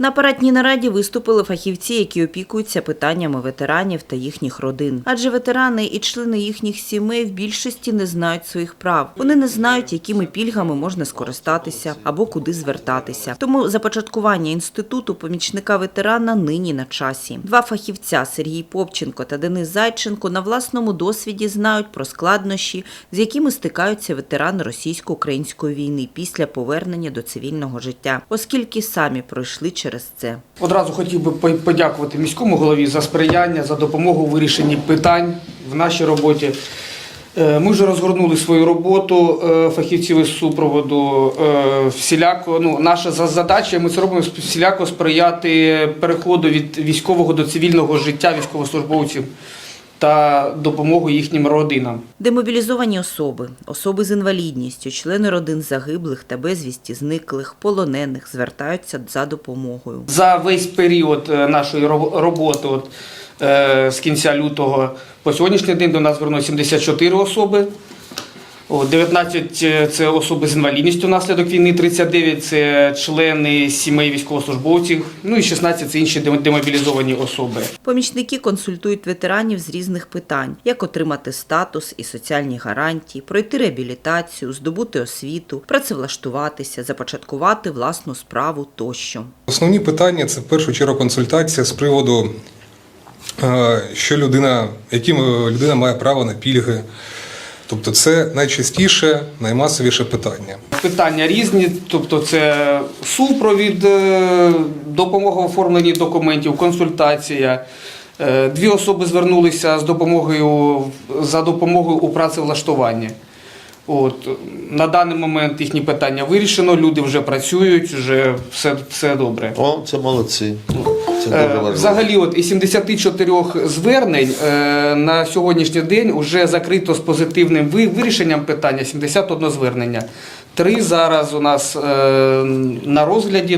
На апаратній нараді виступили фахівці, які опікуються питаннями ветеранів та їхніх родин. Адже ветерани і члени їхніх сімей в більшості не знають своїх прав. Вони не знають, якими пільгами можна скористатися або куди звертатися. Тому започаткування інституту помічника ветерана нині на часі. Два фахівця Сергій Попченко та Денис Зайченко на власному досвіді знають про складнощі, з якими стикаються ветерани російсько-української війни після повернення до цивільного життя, оскільки самі пройшли через це. Одразу хотів би подякувати міському голові за сприяння, за допомогу у вирішенні питань в нашій роботі. Е, Ми вже розгорнули свою роботу е, фахівців із супроводу е, всіляко. Ну, наша за- задача, ми це робимо всіляко сприяти переходу від військового до цивільного життя військовослужбовців та допомогу їхнім родинам. Демобілізовані особи, особи з інвалідністю, члени родин загиблих та безвісті зниклих, полонених звертаються за допомогою. За весь період е, нашої роботи, от, е, з кінця лютого по сьогоднішній день до нас звернулося 74 особи. О, 19 – це особи з інвалідністю внаслідок війни, 39 – це члени сімей військовослужбовців, ну і 16 – це інші дем- демобілізовані особи. Помічники консультують ветеранів з різних питань: як отримати статус і соціальні гарантії, пройти реабілітацію, здобути освіту, працевлаштуватися, започаткувати власну справу тощо. Основні питання це в першу чергу консультація з приводу, е, що людина, яким е, людина має право на пільги. Тобто це найчастіше, наймасовіше питання. Питання різні, тобто це супровід, е, допомога в оформленні документів, консультація. Е, Дві особи звернулися з допомогою за допомогою у працевлаштуванні. От на даний момент їхні питання вирішено, люди вже працюють, вже все, все добре. О, це молодці. Е. Взагалі, от із 74 звернень е, на сьогоднішній день вже закрито з позитивним вирішенням питання 71 звернення. Три зараз у нас е, на розгляді,